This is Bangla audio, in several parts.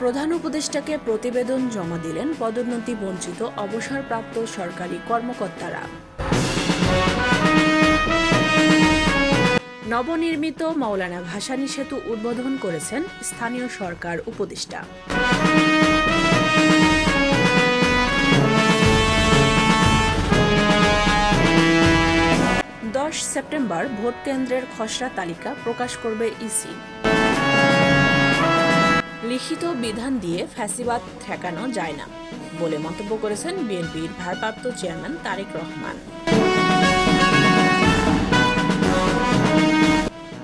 প্রধান উপদেষ্টাকে প্রতিবেদন জমা দিলেন পদোন্নতি বঞ্চিত অবসরপ্রাপ্ত সরকারি কর্মকর্তারা। নবনির্মিত মাওলানা ভাসানী সেতু উদ্বোধন করেছেন স্থানীয় সরকার উপদেষ্টা। দশ সেপ্টেম্বর ভোট কেন্দ্রের খসড়া তালিকা প্রকাশ করবে ইসি। লিখিত বিধান দিয়ে ফ্যাসিবাদ ঠেকানো যায় না, বলে মন্তব্য করেছেন বিএনপির ভারপ্রাপ্ত চেয়ারম্যান তারেক রহমান।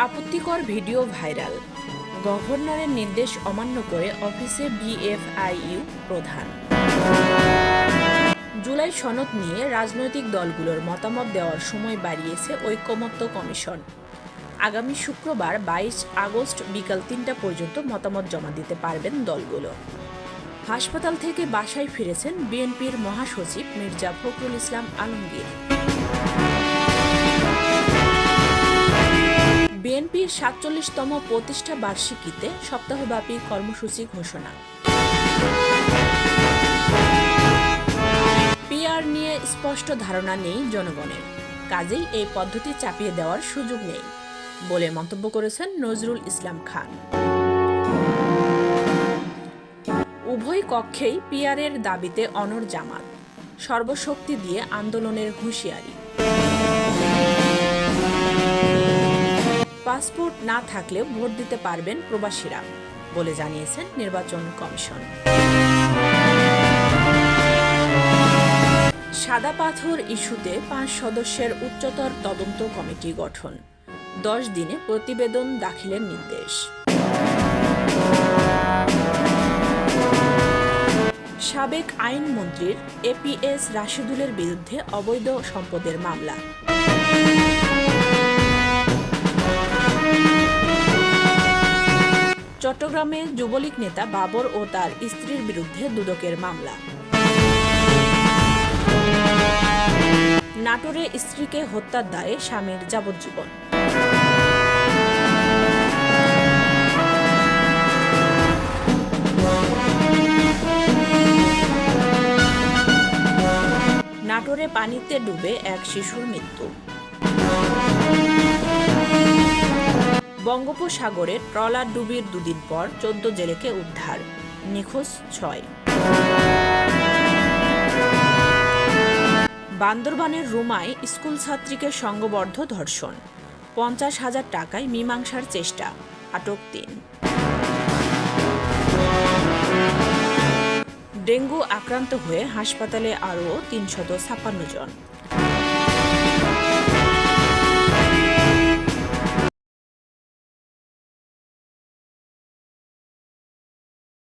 আপত্তিকর ভিডিও ভাইরাল, গভর্নরের নির্দেশ অমান্য করে অফিসে বিএফআইইউ প্রধান। জুলাই সনদ নিয়ে রাজনৈতিক দলগুলোর মতামত দেওয়ার সময় বাড়িয়েছে ঐকমত্য কমিশন। আগামী শুক্রবার বাইশ আগস্ট বিকাল তিনটা পর্যন্ত মতামত জমা দিতে পারবেন দলগুলো। হাসপাতাল থেকে বাসায় ফিরেছেন বিএনপির মহাসচিব মির্জা ফখরুল ইসলাম আলমগীর। বিএনপির সাতচল্লিশতম প্রতিষ্ঠা বার্ষিকীতে সপ্তাহব্যাপী কর্মসূচি ঘোষণা। পিআর নিয়ে স্পষ্ট ধারণা নেই জনগণের। কাজেই এই পদ্ধতি চাপিয়ে দেওয়ার সুযোগ নেই। বলে মন্তব্য করেছেন নজরুল ইসলাম খান। উভয় কক্ষেই পিয়ারের দাবিতে অনর জামাত, সর্বশক্তি দিয়ে আন্দোলনের হুঁশিয়ারি। পাসপোর্ট না থাকলেও ভোট দিতে পারবেন প্রবাসীরা, বলে জানিয়েছেন নির্বাচন কমিশন। সাদা পাথর ইস্যুতে পাঁচ সদস্যের উচ্চতর তদন্ত কমিটি গঠন। দশ দিনে প্রতিবেদন দাখিলের নির্দেশ। সাবেক আইনমন্ত্রীর এপিএস রাশিদুলের বিরুদ্ধে অবৈধ সম্পদের মামলা। চট্টগ্রামে যুবলীগ নেতা বাবর ও তার স্ত্রীর বিরুদ্ধে দুদকের মামলা। নাটোরে স্ত্রীকে হত্যার দায়ে স্বামীর যাবজ্জীবন। পানিতে ডুবে এক শিশুর মৃত্যু। বঙ্গোপসাগরে ট্রলার ডুবির দুদিন পর চোদ্দ জেলেকে উদ্ধার, নিখোঁজ ছয়। বান্দরবানের রুমায় স্কুল ছাত্রীকে সংঘবদ্ধ ধর্ষণ, পঞ্চাশ হাজার টাকায় মীমাংসার চেষ্টা, আটক তিন। ডেঙ্গু আক্রান্ত হয়ে হাসপাতালে আরও তিনশত ছাপ্পান্ন জন।